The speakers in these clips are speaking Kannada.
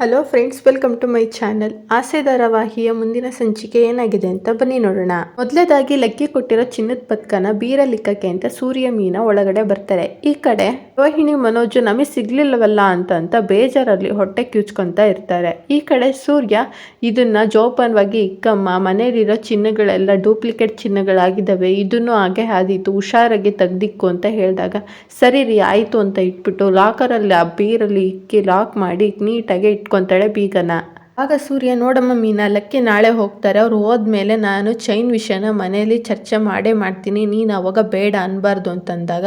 Hello friends welcome to my channel Aase ಧಾರಾವಾಹಿಯ ಮುಂದಿನ ಸಂಚಿಕೆ ಏನಾಗಿದೆ ಅಂತ ಬನ್ನಿ ನೋಡೋಣ. ಮೊದಲದಾಗಿ ಲಕ್ಕಿ ಕೊಟ್ಟಿರೋ ಚಿನ್ನದ ಪದಕನ ಬೀರಲಿಕ್ಕಕ್ಕೆ ಅಂತ ಸೂರ್ಯ ಮೀನ ಒಳಗಡೆ ಬರ್ತಾರೆ. ಈ ಕಡೆ ರೋಹಿಣಿ ಮನೋಜು ನಮಗೆ ಸಿಗ್ಲಿಲ್ಲವಲ್ಲ ಅಂತ ಅಂತ ಬೇಜಾರಲ್ಲಿ ಹೊಟ್ಟೆ ಕಿಚ್ಕೊಂತ ಇರ್ತಾರೆ. ಈ ಕಡೆ ಸೂರ್ಯ ಇದನ್ನ ಜೋಪಾನವಾಗಿ ಇಕ್ಕಮ್ಮ ಮನೇಲಿರೋ ಚಿನ್ನಗಳೆಲ್ಲ ಡೂಪ್ಲಿಕೇಟ್ ಚಿನ್ನಗಳಾಗಿದ್ದಾವೆ, ಇದನ್ನು ಹಾಗೆ ಆದೀತು ಹುಷಾರಾಗಿ ತೆಗ್ದಿಕ್ಕು ಅಂತ ಹೇಳಿದಾಗ, ಸರಿ ರೀ, ಆಯಿತು ಅಂತ ಇಟ್ಬಿಟ್ಟು ಲಾಕರಲ್ಲಿ ಆ ಬೀರಲ್ಲಿ ಇಕ್ಕಿ ಲಾಕ್ ಮಾಡಿ ನೀಟಾಗಿ ಇಟ್ಕೊತಾಳೆ ಬೀಗನ. ಆಗ ಸೂರ್ಯ, ನೋಡಮ್ಮ ಮೀನಾ, ಲಕ್ಕೆ ನಾಳೆ ಹೋಗ್ತಾರೆ. ಅವ್ರು ಹೋದ್ಮೇಲೆ ನಾನು ಚೈನ್ ವಿಷಯನ ಮನೆಯಲ್ಲಿ ಚರ್ಚೆ ಮಾಡೇ ಮಾಡ್ತೀನಿ. ನೀನು ಅವಾಗ ಬೇಡ ಅನ್ಬಾರ್ದು ಅಂತಂದಾಗ,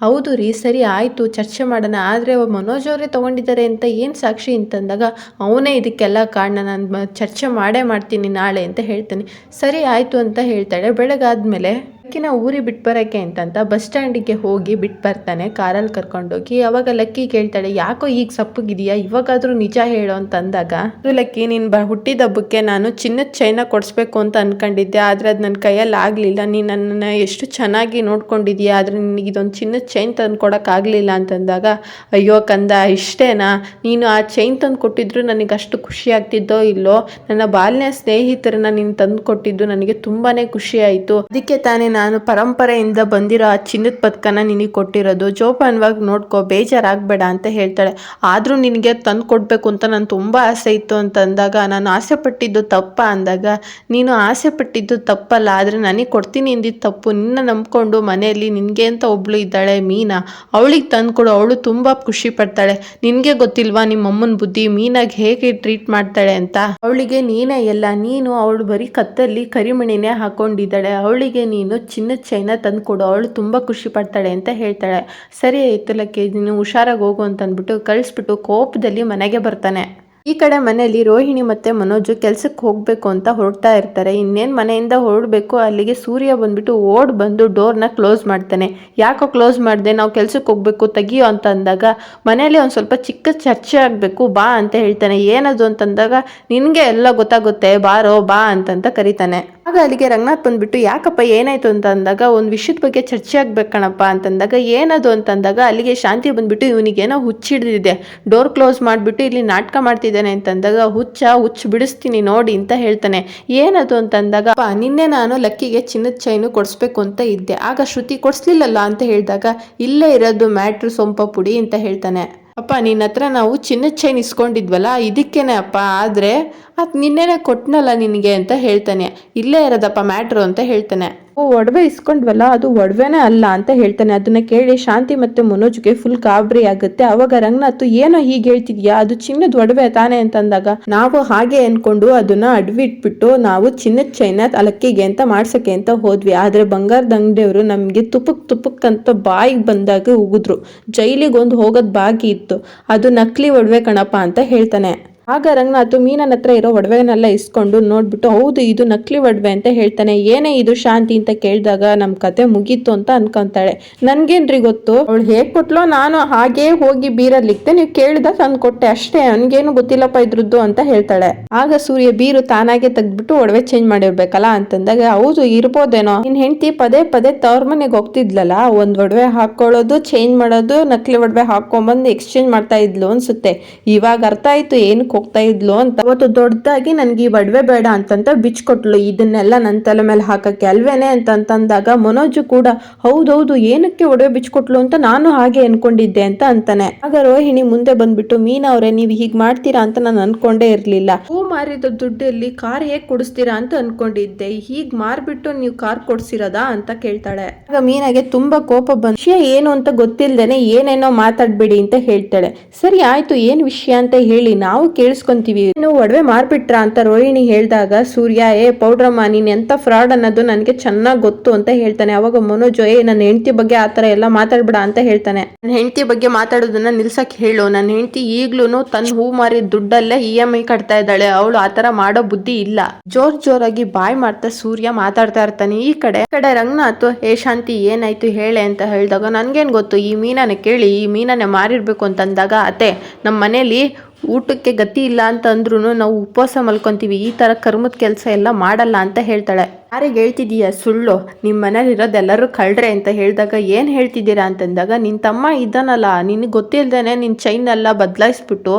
ಹೌದು ರೀ, ಸರಿ ಆಯಿತು, ಚರ್ಚೆ ಮಾಡೋಣ. ಆದರೆ ಮನೋಜ್ ಅವರೇ ತೊಗೊಂಡಿದ್ದಾರೆ ಅಂತ ಏನು ಸಾಕ್ಷಿ ಅಂತಂದಾಗ, ಅವನೇ ಇದಕ್ಕೆಲ್ಲ ಕಾರಣ. ನಾನು ಚರ್ಚೆ ಮಾಡೇ ಮಾಡ್ತೀನಿ ನಾಳೆ ಅಂತ ಹೇಳ್ತಾನೆ. ಸರಿ ಆಯಿತು ಅಂತ ಹೇಳ್ತಾಳೆ. ಬೆಳಗಾದ್ಮೇಲೆ ಲಕ್ಕಿನ ಊರಿಗೆ ಬಿಟ್ಟು ಬರೋಕ್ಕೆ ಅಂತಂತ ಬಸ್ ಸ್ಟ್ಯಾಂಡಿಗೆ ಹೋಗಿ ಬಿಟ್ಟು ಬರ್ತಾನೆ, ಕಾರಲ್ಲಿ ಕರ್ಕೊಂಡೋಗಿ. ಅವಾಗ ಲಕ್ಕಿ ಕೇಳ್ತಾಳೆ, ಯಾಕೋ ಈಗ ಸಪ್ಪಗಿದೆಯಾ? ಇವಾಗಾದರೂ ನಿಜ ಹೇಳು ಅಂತ ಅಂದಾಗ "ಅದು ಲಕ್ಕಿ, ನೀನು ಬ, ಹುಟ್ಟಿದ ಹಬ್ಬಕ್ಕೆ ನಾನು ಚಿನ್ನದ ಚೈನ ಕೊಡಿಸ್ಬೇಕು ಅಂತ ಅನ್ಕೊಂಡಿದ್ದೆ. ಆದರೆ ಅದು ನನ್ನ ಕೈಯಲ್ಲಿ ಆಗಲಿಲ್ಲ. ನೀನು ನನ್ನನ್ನು ಎಷ್ಟು ಚೆನ್ನಾಗಿ ನೋಡ್ಕೊಂಡಿದ್ಯಾ? ಆದರೆ ನಿನಗೆ ಇದೊಂದು ಚಿನ್ನದ ಚೈನ್ ತಂದು ಕೊಡೋಕ್ಕಾಗಲಿಲ್ಲ ಅಂತಂದಾಗ, ಅಯ್ಯೋ ಕಂದ, ಇಷ್ಟೇನಾ? ನೀನು ಆ ಚೈನ್ ತಂದು ಕೊಟ್ಟಿದ್ರು ನನಗೆ ಅಷ್ಟು ಖುಷಿ ಆಗ್ತಿದ್ದೋ ಇಲ್ಲೋ? ನನ್ನ ಬಾಲ್ಯ ಸ್ನೇಹಿತರನ್ನ ನೀನು ತಂದು ಕೊಟ್ಟಿದ್ದು ನನಗೆ ತುಂಬಾ ಖುಷಿ ಆಯಿತು. ಅದಕ್ಕೆ ತಾನೇ ನಾನು ಪರಂಪರೆಯಿಂದ ಬಂದಿರೋ ಆ ಚಿನ್ನದ ಪದಕನ ನಿನಗೆ ಕೊಟ್ಟಿರೋದು. ಜೋಪಾನವಾಗಿ ನೋಡ್ಕೋ, ಬೇಜಾರಾಗಬೇಡ ಅಂತ ಹೇಳ್ತಾಳೆ. ಆದರೂ ನಿನಗೆ ತಂದು ಕೊಡಬೇಕು ಅಂತ ನಾನು ತುಂಬ ಆಸೆ ಇತ್ತು ಅಂತ ಅಂದಾಗ ನಾನು ಆಸೆ ಪಟ್ಟಿದ್ದು ತಪ್ಪ ಅಂದಾಗ, ನೀನು ಆಸೆ ಪಟ್ಟಿದ್ದು ತಪ್ಪಲ್ಲ, ಆದರೆ ನನಗೆ ಕೊಡ್ತೀನಿ ಅಂದಿದ್ದು ತಪ್ಪು. ನಿನ್ನ ನಂಬ್ಕೊಂಡು ಮನೆಯಲ್ಲಿ ನಿನಗೆ ಅಂತ ಒಬ್ಳು ಇದ್ದಾಳೆ ಮೀನಾ. ಅವಳಿಗೆ ತಂದುಕೊಡು ಅವಳು ತುಂಬ ಖುಷಿ ಪಡ್ತಾಳೆ. ನಿನಗೆ ಗೊತ್ತಿಲ್ವಾ ನಿಮ್ಮ ಅಮ್ಮನ ಬುದ್ಧಿ? ಮೀನಾಗಿ ಹೇಗೆ ಟ್ರೀಟ್ ಮಾಡ್ತಾಳೆ ಅಂತ? ಅವಳಿಗೆ ನೀನೇ ಎಲ್ಲ ನೀನು ಅವಳು ಬರೀ ಕತ್ತಲ್ಲಿ ಕರಿಮಣಿನೇ ಹಾಕೊಂಡಿದ್ದಾಳೆ. ಅವಳಿಗೆ ನೀನು ಚಿನ್ನದ ಚೈನ ತಂದುಕೊಡು ಅವಳು ತುಂಬ ಖುಷಿ ಪಡ್ತಾಳೆ ಅಂತ ಹೇಳ್ತಾಳೆ. ಸರಿ ಆಯ್ತು ಲಕ್ಕಿ ನೀನು ಹುಷಾರಾಗಿ ಹೋಗು ಅಂತ ಅಂದ್ಬಿಟ್ಟು ಕಳಿಸ್ಬಿಟ್ಟು ಕೋಪದಲ್ಲಿ ಮನೆಗೆ ಬರ್ತಾನೆ. ಈ ಕಡೆ ಮನೆಯಲ್ಲಿ ರೋಹಿಣಿ ಮತ್ತೆ ಮನೋಜು ಕೆಲಸಕ್ಕೆ ಹೋಗಬೇಕು ಅಂತ ಹೊರಡ್ತಾ ಇರ್ತಾರೆ. ಇನ್ನೇನು ಮನೆಯಿಂದ ಹೊರಡಬೇಕು, ಅಲ್ಲಿಗೆ ಸೂರ್ಯ ಬಂದ್ಬಿಟ್ಟು ಓಡ್ ಬಂದು ಡೋರ್ನ ಕ್ಲೋಸ್ ಮಾಡ್ತಾನೆ. ಯಾಕೋ ಕ್ಲೋಸ್ ಮಾಡಿದೆ, ನಾವು ಕೆಲಸಕ್ಕೆ ಹೋಗಬೇಕು, ತೆಗಿಯೋ ಅಂತ ಅಂದಾಗ ಮನೆಯಲ್ಲಿ ಒಂದು ಸ್ವಲ್ಪ ಚಿಕ್ಕ ಚರ್ಚೆ ಆಗಬೇಕು, ಬಾ ಅಂತ ಹೇಳ್ತಾನೆ. ಏನದು ಅಂತಂದಾಗ, ನಿನಗೆ ಎಲ್ಲ ಗೊತ್ತಾಗುತ್ತೆ, ಬಾರೋ, ಬಾ ಅಂತಂತ ಕರೀತಾನೆ. ಆಗ ಅಲ್ಲಿಗೆ ರಂಗನಾಥ್ ಬಂದ್ಬಿಟ್ಟು ಯಾಕಪ್ಪ ಏನಾಯ್ತು ಅಂತ ಅಂದಾಗ ಒಂದು ವಿಷಯದ ಬಗ್ಗೆ ಚರ್ಚೆ ಆಗ್ಬೇಕು ಕಣಪ್ಪ ಅಂತಂದಾಗ ಏನದು? ಅಂತಂದಾಗ ಅಲ್ಲಿಗೆ ಶಾಂತಿ ಬಂದ್ಬಿಟ್ಟು ಇವನಿಗೇನೋ ಹುಚ್ಚಿಡ್ದಿದೆ ಡೋರ್ ಕ್ಲೋಸ್ ಮಾಡಿಬಿಟ್ಟು ಇಲ್ಲಿ ನಾಟಕ ಮಾಡ್ತಿದ್ದಾನೆ ಅಂತಂದಾಗ ಹುಚ್ಚ ಹುಚ್ಚು ಬಿಡಿಸ್ತೀನಿ ನೋಡಿ ಅಂತ ಹೇಳ್ತಾನೆ. ಏನದು? ಅಂತಂದಾಗ "ಅಪ್ಪ, ನಿನ್ನೆ ನಾನು ಲಕ್ಕಿಗೆ ಚಿನ್ನದ ಚೈನು ಕೊಡಿಸ್ಬೇಕು ಅಂತ ಇದ್ದೆ. ಆಗ ಶ್ರುತಿ ಕೊಡಿಸ್ಲಿಲ್ಲಲ್ಲ? ಅಂತ ಹೇಳಿದಾಗ ಇಲ್ಲೇ ಇರೋದು ಮ್ಯಾಟ್ರ್ ಸೊಂಪ ಪುಡಿ ಅಂತ ಹೇಳ್ತಾನೆ. ಅಪ್ಪ ನಿನ್ನ ಹತ್ರ ನಾವು ಚಿನ್ನದ ಚೈನ್ ಇಸ್ಕೊಂಡಿದ್ವಲ್ಲ ಇದಕ್ಕೇನೆ ಅಪ್ಪ. ಆದರೆ ಅದು ನಿನ್ನೆನೆ ಕೊಟ್ಟನಲ್ಲ ನಿನಗೆ ಅಂತ ಹೇಳ್ತಾನೆ. ಇಲ್ಲೇ ಇರೋದಪ್ಪ ಮ್ಯಾಟ್ರು ಅಂತ ಹೇಳ್ತಾನೆ. ಓ, ಒಡವೆ ಇಸ್ಕೊಂಡ್ವಲ್ಲ, ಅದು ಒಡವೆನೇ ಅಲ್ಲ ಅಂತ ಹೇಳ್ತಾನೆ. ಅದನ್ನ ಕೇಳಿ ಶಾಂತಿ ಮತ್ತೆ ಮನೋಜ್ಗೆ ಫುಲ್ ಗಾಬರಿ ಆಗುತ್ತೆ. ಅವಾಗ ರಂಗನಾಥ್, ಏನೋ ಹೀಗೆ ಹೇಳ್ತಿದ್ಯಾ? ಅದು ಚಿನ್ನದ ಒಡವೆ ತಾನೇ? ಅಂತಂದಾಗ, ನಾವು ಹಾಗೆ ಅನ್ಕೊಂಡು ಅದನ್ನ ಅಡ್ವಿಟ್ಬಿಟ್ಟು ನಾವು ಚಿನ್ನದ ಚೈನ ಅಲಕ್ಕಿಗೆ ಅಂತ ಮಾಡ್ಸಕ್ಕೆ ಅಂತ ಹೋದ್ವಿ. ಆದ್ರೆ ಬಂಗಾರದ ಅಂಗಡಿಯವರು ನಮ್ಗೆ ತುಪ್ಪಕ್ ತುಪ್ಪಕ್ ಅಂತ ಬಾಯಿಗೆ ಬಂದಾಗ ಉಗಿದ್ರು. ಜೈಲಿಗೆ ಒಂದು ಹೋಗೋದ್ ಬಾಕಿ ಇತ್ತು. ಅದು ನಕಲಿ ಒಡವೆ ಕಣಪ್ಪ ಅಂತ ಹೇಳ್ತಾನೆ. ಆಗ ರಂಗನಾಥ್ ಮೀನನ ಹತ್ರ ಇರೋ ಒಡವೆನೆಲ್ಲ ಇಸ್ಕೊಂಡು ನೋಡ್ಬಿಟ್ಟು, ಹೌದು, ಇದು ನಕಲಿ ಒಡವೆ ಅಂತ ಹೇಳ್ತಾನೆ. ಏನೇ ಇದು ಶಾಂತಿ ಅಂತ ಕೇಳಿದಾಗ ನಮ್ ಕತೆ ಮುಗೀತು ಅಂತ ಅನ್ಕೊಂತಾಳೆ. ನನ್ಗೇನ್ರಿ ಗೊತ್ತು? ಅವಳು ಹೇಗ್ ಕೊಟ್ಲೋ ನಾನು ಹಾಗೇ ಹೋಗಿ ಬೀರಲ್ಲಿಕ್ತೆ ನೀವು ಕೇಳಿದ ತಂದು ಕೊಟ್ಟೆ ಅಷ್ಟೇ. ನನ್ಗೇನು ಗೊತ್ತಿಲ್ಲಪ್ಪ ಇದ್ರದ್ದು ಅಂತ ಹೇಳ್ತಾಳೆ. ಆಗ ಸೂರ್ಯ ಬೀರು ತಾನಾಗೆ ತೆಗ್ದ್ಬಿಟ್ಟು ಒಡವೆ ಚೇಂಜ್ ಮಾಡಿರ್ಬೇಕಲ್ಲ ಅಂತಂದಾಗ, ಹೌದು, ಇರ್ಬೋದೇನೋ. ನಿನ್ ಹೆಂಡತಿ ಪದೇ ಪದೇ ತವ್ರ ಮನೆಗೆ ಹೋಗ್ತಿದ್ಲಲ್ಲ, ಒಂದ್ ಒಡವೆ ಹಾಕೊಳ್ಳೋದು ಚೇಂಜ್ ಮಾಡೋದು, ನಕಲಿ ಒಡವೆ ಹಾಕೊಂಬಂದು ಎಕ್ಸ್ಚೇಂಜ್ ಮಾಡ್ತಾ ಇದ್ಲು ಅನ್ಸುತ್ತೆ. ಇವಾಗ ಅರ್ಥ ಆಯ್ತು ಏನಕ್ಕೆ ಹೋಗ್ತಾ ಇದ್ಲು ಅಂತ. ಅವತ್ತು ದೊಡ್ಡದಾಗಿ ನನ್ಗೆ ಈ ಒಡವೆ ಬೇಡ ಅಂತಂತ ಬಿಚ್ಕೊಟ್ಲು ಇದನ್ನೆಲ್ಲ ನನ್ನ ತಲೆ ಮೇಲೆ ಹಾಕಕ್ಕೆ ಅಲ್ವೇನೆ ಅಂತಂತಂದಾಗ ಮನೋಜು ಕೂಡ, ಹೌದೌದು, ಏನಕ್ಕೆ ಒಡವೆ ಬಿಚ್ಕೊಟ್ಲು ಅಂತ ನಾನು ಹಾಗೆ ಅನ್ಕೊಂಡಿದ್ದೆ ಅಂತ ಅಂತಾನೆ. ಆಗ ರೋಹಿಣಿ ಮುಂದೆ ಬಂದ್ಬಿಟ್ಟು, ಮೀನಾ ಅವರೇ, ನೀವು ಹೀಗ್ ಮಾಡ್ತೀರಾ ಅಂತ ನಾನು ಅನ್ಕೊಂಡೇ ಇರ್ಲಿಲ್ಲ. ಹೂ ಮಾರಿದ ದುಡ್ಡಲ್ಲಿ ಕಾರ್ ಹೇಗ್ ಕೊಡಿಸ್ತೀರಾ ಅಂತ ಅನ್ಕೊಂಡಿದ್ದೆ. ಹೀಗ್ ಮಾರ್ಬಿಟ್ಟು ನೀವು ಕಾರ್ ಕೊಡ್ಸಿರೋದಾ ಅಂತ ಕೇಳ್ತಾಳೆ. ಆಗ ಮೀನಾಗೆ ತುಂಬಾ ಕೋಪ ಬಂದ ವಿಷಯ ಏನು ಅಂತ ಗೊತ್ತಿಲ್ಲದೇನೆ ಏನೇನೋ ಮಾತಾಡ್ಬೇಡಿ ಅಂತ ಹೇಳ್ತಾಳೆ. ಸರಿ, ಆಯ್ತು, ಏನ್ ವಿಷಯ ಅಂತ ಹೇಳಿ, ನಾವು ಕೇಳಿಸ್ಕೊಂತೀವಿ ನೀವು ಒಡವೆ ಮಾರ್ಬಿಟ್ರಾ ಅಂತ ರೋಹಿಣಿ ಹೇಳಿದಾಗ, ಸೂರ್ಯ, ಏ ಪೌಡ್ರಮ್ಮ, ನೀನ್ ಎಂತ ಫ್ರಾಡ್ ಅನ್ನೋದು ನನಗೆ ಚೆನ್ನಾಗಿ ಗೊತ್ತು ಅಂತ ಹೇಳ್ತಾನೆ. ಅವಾಗ ಮನೋಜ್, ಏ ನನ್ನ ಹೆಂಡತಿ ಬಗ್ಗೆ ಆ ಥರ ಎಲ್ಲ ಮಾತಾಡ್ಬೇಡ ಅಂತ ಹೇಳ್ತಾನೆ. ನನ್ನ ಹೆಂಡತಿ ಬಗ್ಗೆ ಮಾತಾಡೋದನ್ನ ನಿಲ್ಸಕ್ ಹೇಳು. ನನ್ನ ಹೆಂಡತಿ ಈಗ್ಲೂ ತನ್ನ ಹೂ ಮಾರಿದ ದುಡ್ಡಲ್ಲೇ ಇ ಎಂ ಐ ಕಟ್ತಾ ಇದ್ದಾಳೆ. ಅವಳು ಆ ಥರ ಮಾಡೋ ಬುದ್ಧಿ ಇಲ್ಲ. ಜೋರ್ ಜೋರಾಗಿ ಬಾಯ್ ಮಾಡ್ತಾ ಸೂರ್ಯ ಮಾತಾಡ್ತಾ ಇರ್ತಾನೆ. ಈ ಕಡೆ ಕಡೆ ರಂಗನಾಥ್, ಏ ಶಾಂತಿ, ಏನಾಯ್ತು ಹೇಳೆ ಅಂತ ಹೇಳಿದಾಗ, ನನ್ಗೇನ್ ಗೊತ್ತು? ಈ ಮೀನಾನೆ ಕೇಳಿ, ಈ ಮೀನನ್ನ ಮಾರಿರ್ಬೇಕು ಅಂತಂದಾಗ, ಅತ್ತೆ ನಮ್ಮ ಮನೇಲಿ ಊಟಕ್ಕೆ ಗತಿ ಇಲ್ಲ ಅಂತ ಅಂದ್ರೂ ನಾವು ಉಪವಾಸ ಮಲ್ಕೊಂತೀವಿ. ಈ ತರ ಕರ್ಮದ ಕೆಲಸ ಎಲ್ಲ ಮಾಡಲ್ಲ ಅಂತ ಹೇಳ್ತಾಳೆ. ಯಾರಿಗೆ ಹೇಳ್ತಿದೀಯ? ಸುಳ್ಳು. ನಿಮ್ಮ ಮನೇಲಿರೋದೆಲ್ಲರೂ ಕಳ್ರೆ ಅಂತ ಹೇಳಿದಾಗ ಏನು ಹೇಳ್ತಿದ್ದೀರಾ ಅಂತಂದಾಗ ನಿನ್ನ ತಮ್ಮ ಇದ್ದಾನಲ್ಲ, ನಿನಗೆ ಗೊತ್ತಿಲ್ಲದೇ ನಿನ್ನ ಚೈನ್ ಎಲ್ಲ ಬದಲಾಯಿಸ್ಬಿಟ್ಟು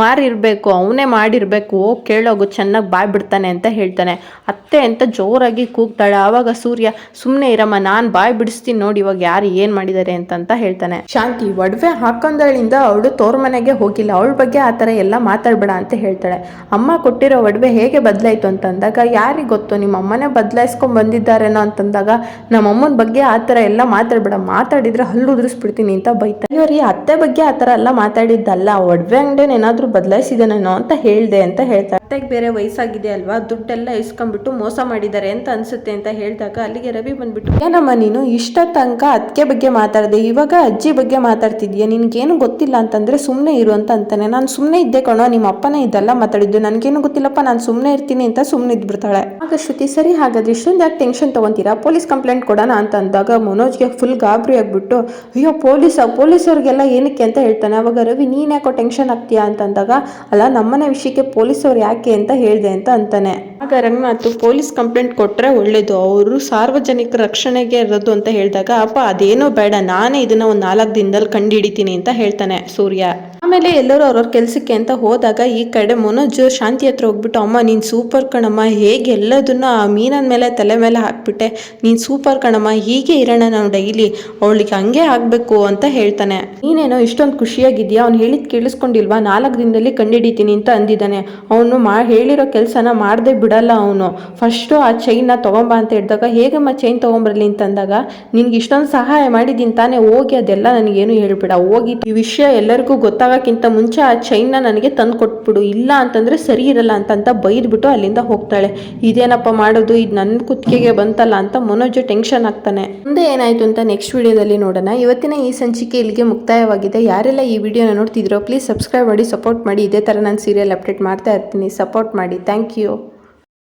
ಮಾರಿರಬೇಕು, ಅವನೇ ಮಾಡಿರಬೇಕು, ಕೇಳೋಗು ಚೆನ್ನಾಗಿ ಬಾಯ್ ಬಿಡ್ತಾನೆ ಅಂತ ಹೇಳ್ತಾನೆ. ಅತ್ತೆ ಅಂತ ಜೋರಾಗಿ ಕೂಗ್ತಾಳೆ. ಆವಾಗ ಸೂರ್ಯ ಸುಮ್ಮನೆ ಇರಮ್ಮ, ನಾನು ಬಾಯ್ ಬಿಡಿಸ್ತೀನಿ ನೋಡಿ, ಇವಾಗ ಯಾರು ಏನು ಮಾಡಿದ್ದಾರೆ ಅಂತಂತ ಹೇಳ್ತಾನೆ. ಶಾಂತಿ, ಒಡವೆ ಹಾಕೊಂಡಳಿಂದ ಅವಳು ತೋರ್ ಮನೆಗೆ ಹೋಗಿಲ್ಲ. ಅವಳ ಬಗ್ಗೆ ಆ ಥರ ಎಲ್ಲ ಮಾತಾಡ್ಬೇಡ ಅಂತ ಹೇಳ್ತಾಳೆ. ಅಮ್ಮ ಕೊಟ್ಟಿರೋ ಒಡವೆ ಹೇಗೆ ಬದಲಾಯಿತು ಅಂತಂದಾಗ, ಯಾರಿಗೆ ಗೊತ್ತು ನಿಮ್ಮ ಅಮ್ಮನೇ ಬದಲಾಯಿಸ್ಕೊಂಡ್ ಬಂದಿದ್ದಾರೇನೋ ಅಂತಂದಾಗ ನಮ್ಮ ಅಮ್ಮನ ಬಗ್ಗೆ ಆ ತರ ಎಲ್ಲ ಮಾತಾಡ್ಬೇಡ. ಮಾತಾಡಿದ್ರೆ ಹಲ್ಲು ಉದುರಿಸ್ಬಿಡ್ತೀನಿ ಅಂತ ಬೈತಾರೆ ಇವ್ರಿ ಅತ್ತೆ ಬಗ್ಗೆ ಆ ತರ ಎಲ್ಲ ಮಾತಾಡಿದ್ದಲ್ಲ, ಒಡವೆ ಅಂಗಡಿನ ಏನಾದರೂ ಬದಲಾಯಿಸಿದಾನೇನೋ ಅಂತ ಹೇಳ್ದೆ ಅಂತ ಹೇಳ್ತಾರೆ ಅತ್ತೆಗೆ ಬೇರೆ ವಯಸ್ಸಾಗಿದೆ ಅಲ್ವಾ, ದುಡ್ಡೆಲ್ಲ ಇಸ್ಕೊಂಡ್ಬಿಟ್ಟು ಮೋಸ ಮಾಡಿದ್ದಾರೆ ಅಂತ ಅನ್ಸುತ್ತೆ ಅಂತ ಹೇಳಿದಾಗ ಅಲ್ಲಿಗೆ ರವಿ ಬಂದ್ಬಿಟ್ಟು ಏನಮ್ಮ ನೀನು ಇಷ್ಟ ತನಕ ಅತ್ತೆ ಬಗ್ಗೆ ಮಾತಾಡಿದೆ, ಇವಾಗ ಅಜ್ಜಿ ಬಗ್ಗೆ ಮಾತಾಡ್ತಿದ್ಯಾ? ನಿನ್ಗೇನು ಗೊತ್ತಿಲ್ಲ ಅಂತಂದ್ರೆ ಸುಮ್ಮನೆ ಇರು ಅಂತ ಅಂತಾನೆ. ನಾನು ಸುಮ್ಮನೆ ಇದ್ದೆ ಕಣೋ ನಿಮ್ಮ ಅಪ್ಪನೇ ಇದ್ದಲ್ಲ ಮಾತಾಡಿದ್ದು. ನನಗೇನು ಗೊತ್ತಿಲ್ಲಪ್ಪ, ನಾನು ಸುಮ್ಮನೆ ಇರ್ತೀನಿ ಅಂತ ಸುಮ್ಮನೆ ಇದ್ಬಿಡ್ತಾಳೆ. ಆಗ ಶ್ರುತಿ ಸರಿ ಹಾಗಾದ್ರೆ. ಇಷ್ಟೊಂದು ಯಾಕೆ ಟೆನ್ಷನ್ ತೊಗೊತೀರಾ? ಪೊಲೀಸ್ ಕಂಪ್ಲೇಂಟ್ ಕೊಡೋಣ ಅಂತ ಅಂದಾಗ ಮನೋಜ್ಗೆ ಫುಲ್ ಗಾಬರಿ ಆಗಿಬಿಟ್ಟು, ಅಯ್ಯೋ, ಪೊಲೀಸ್, ಪೊಲೀಸವ್ರಿಗೆಲ್ಲ ಏನಕ್ಕೆ ಅಂತ ಹೇಳ್ತಾನೆ. ಅವಾಗ ರವಿ, ನೀನು ಯಾಕೋ ಟೆನ್ಷನ್ ಆಗ್ತೀಯಾ? ಅಂತ ಅಂದಾಗ ಅಲ್ಲ, ನಮ್ಮನೆ ವಿಷಯಕ್ಕೆ ಪೊಲೀಸವ್ರು ಯಾಕೆ ಅಂತ ಹೇಳಿದೆ ಅಂತ ಅಂತಾನೆ. ಆಗ ರಂಗನಾಥ್, ಪೊಲೀಸ್ ಕಂಪ್ಲೇಂಟ್ ಕೊಟ್ಟರೆ ಒಳ್ಳೇದು. ಅವರು ಸಾರ್ವಜನಿಕ ರಕ್ಷಣೆಗೆ ಇರೋದು ಅಂತ ಹೇಳಿದಾಗ, ಅಪ್ಪ, ಅದೇನೋ ಬೇಡ. ನಾನೇ ಇದನ್ನು ಒಂದು ನಾಲ್ಕು ದಿನದಲ್ಲಿ ಕಂಡುಹಿಡಿತೀನಿ ಅಂತ ಹೇಳ್ತಾನೆ ಸೂರ್ಯ. ಆಮೇಲೆ ಎಲ್ಲರೂ ಅವ್ರವ್ರ ಕೆಲಸಕ್ಕೆ ಅಂತ ಹೋದಾಗ ಈ ಕಡೆ ಮನೋಜ್, ಶಾಂತಿ ಹತ್ರ ಹೋಗ್ಬಿಟ್ಟು, ಅಮ್ಮ, ನೀನು ಸೂಪರ್ ಕಣಮ್ಮ, ಹೇಗೆ ಎಲ್ಲದನ್ನು ಆ ಮೀನನ ಮೇಲೆ, ತಲೆ ಮೇಲೆ ಹಾಕ್ಬಿಟ್ಟೆ? ನೀನು ಸೂಪರ್ ಕಣಮ್ಮ, ಹೀಗೆ ಇರೋಣ ನಾವು ಡೈಲಿ. ಅವಳಿಗೆ ಹಂಗೆ ಆಗಬೇಕು ಅಂತ ಹೇಳ್ತಾನೆ. ನೀನೇನೋ ಇಷ್ಟೊಂದು ಖುಷಿಯಾಗಿದ್ಯಾ? ಅವ್ನು ಹೇಳಿದ್ ಕೇಳಿಸ್ಕೊಂಡಿಲ್ವಾ? ನಾಲ್ಕು ದಿನದಲ್ಲಿ ಕಂಡಿಡಿತೀನಿ ಅಂತ ಅಂದಿದ್ದಾನೆ. ಅವನು ಮಾ, ಹೇಳಿರೋ ಕೆಲಸನ ಮಾಡದೆ ಬಿಡಲ್ಲ ಅವನು. ಫಸ್ಟು ಆ ಚೈನ್ನ ತೊಗೊಂಬ ಅಂತ ಹೇಳಿದಾಗ, ಹೇಗಮ್ಮ ಚೈನ್ ತೊಗೊಂಬರ್ಲಿ? ಅಂತಂದಾಗ ನಿನ್ಗೆ ಇಷ್ಟೊಂದು ಸಹಾಯ ಮಾಡಿದ್ದೀನಿ ತಾನೇ, ಹೋಗಿ ಅದೆಲ್ಲ ನನಗೇನು ಹೇಳ್ಬೇಡ. ಹೋಗಿ ಈ ವಿಷಯ ಎಲ್ಲರಿಗೂ ಗೊತ್ತಾಗಕ್ಕಿಂತ ಮುಂಚೆ ಆ ಚೈನ್ನ ನನಗೆ ತಂದು ಕೊಟ್ಬಿಡು. ಇಲ್ಲ ಅಂತಂದರೆ ಸರಿ ಇರಲ್ಲ ಅಂತಂತ ಬೈದ್ಬಿಟ್ಟು ಅಲ್ಲಿಂದ ಹೋಗ್ತಾಳೆ. ಇದೇನಪ್ಪ ಮಾಡೋದು? ಇದು ನನ್ನ ಕುತ್ತಿಗೆಗೆ ಬಂತಲ್ಲ ಅಂತ ಮನೋಜ್ ಟೆನ್ಷನ್ ಆಗ್ತಾನೆ. ಮುಂದೆ ಏನಾಯಿತು ಅಂತ ನೆಕ್ಸ್ಟ್ ವಿಡಿಯೋದಲ್ಲಿ ನೋಡೋಣ. ಇವತ್ತಿನ ಈ ಸಂಚಿಕೆ ಇಲ್ಲಿಗೆ ಮುಕ್ತಾಯವಾಗಿದೆ. ಯಾರೆಲ್ಲ ಈ ವಿಡಿಯೋನ ನೋಡ್ತಿದ್ರೋ ಪ್ಲೀಸ್ ಸಬ್ಸ್ಕ್ರೈಬ್ ಮಾಡಿ ಸಪೋರ್ಟ್ ಮಾಡಿ. ಇದೇ ಥರ ನಾನು ಸೀರಿಯಲ್ ಅಪ್ಡೇಟ್ ಮಾಡ್ತಾ ಇರ್ತೀನಿ. ಸಪೋರ್ಟ್ ಮಾಡಿ. Thank you